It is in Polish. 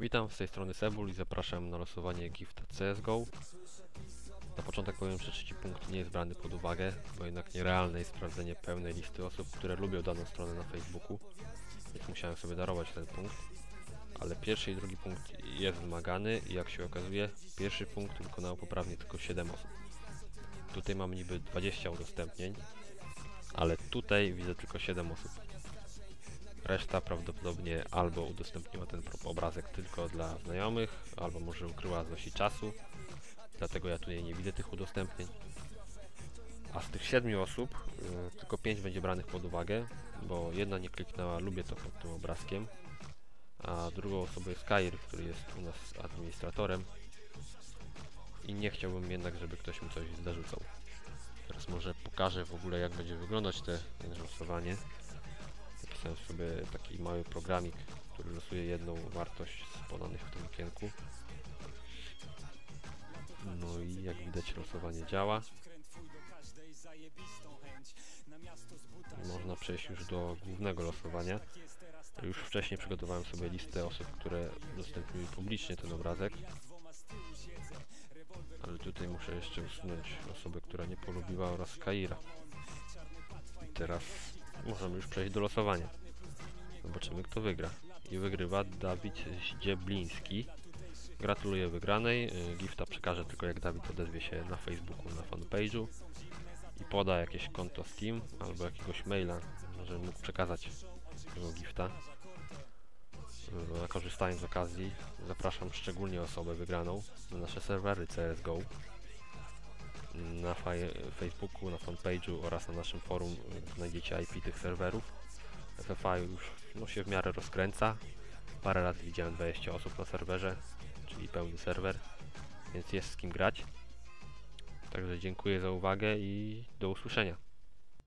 Witam z tej strony Sebul i zapraszam na losowanie gifta CSGO. Na początek powiem, że trzeci punkt nie jest brany pod uwagę, bo jednak nierealne jest sprawdzenie pełnej listy osób, które lubią daną stronę na Facebooku, więc musiałem sobie darować ten punkt. Ale pierwszy i drugi punkt jest wymagany i jak się okazuje, pierwszy punkt wykonało poprawnie tylko 7 osób. Tutaj mam niby 20 udostępnień, ale tutaj widzę tylko 7 osób. Reszta prawdopodobnie albo udostępniła ten obrazek tylko dla znajomych, albo może ukryła z osi czasu. Dlatego ja tutaj nie widzę tych udostępnień. A z tych 7 osób y, tylko 5 będzie branych pod uwagę, bo jedna nie kliknęła lubię to pod tym obrazkiem, a drugą osobą jest Kair, który jest u nas administratorem i nie chciałbym jednak, żeby ktoś mi coś zarzucał. Teraz może pokażę w ogóle jak będzie wyglądać te losowanie. Napisałem sobie taki mały programik, który losuje jedną wartość z podanych w tym okienku. No i jak widać losowanie działa. Można przejść już do głównego losowania. Już wcześniej przygotowałem sobie listę osób, które udostępniły publicznie ten obrazek. Ale tutaj muszę jeszcze usunąć osobę, która nie polubiła oraz Kaira. I teraz możemy już przejść do losowania. Zobaczymy kto wygra. I wygrywa Dawid Zdziebliński. Gratuluję wygranej. Y, Gifta przekażę tylko jak Dawid odezwie się na Facebooku, na fanpage'u i poda jakieś konto Steam albo jakiegoś maila, żeby mógł przekazać tego gifta. Y, korzystając z okazji, zapraszam szczególnie osobę wygraną na nasze serwery CSGO na Facebooku, na fanpage'u oraz na naszym forum znajdziecie IP tych serwerów. FFA już no, się w miarę rozkręca. Parę razy widziałem 20 osób na serwerze, czyli pełny serwer, więc jest z kim grać. Także dziękuję za uwagę i do usłyszenia.